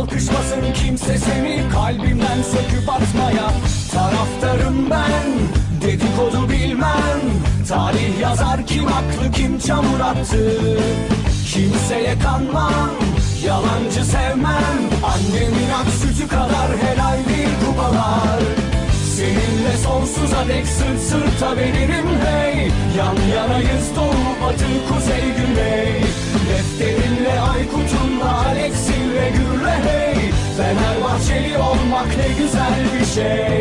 Kalkışmasın kimse seni kalbimden söküp atmaya. Taraftarım ben dedikodu bilmem. Tarih yazar kim haklı kim çamur attı? Kimseye kanmam yalancı sevmem. Annemin ak sütü kadar helal değil kubalar Seninle sonsuza dek sırt sırta veririm hey. Yan yanayız doğu batı kuzey Fenerbahçeli olmak ne güzel bir şey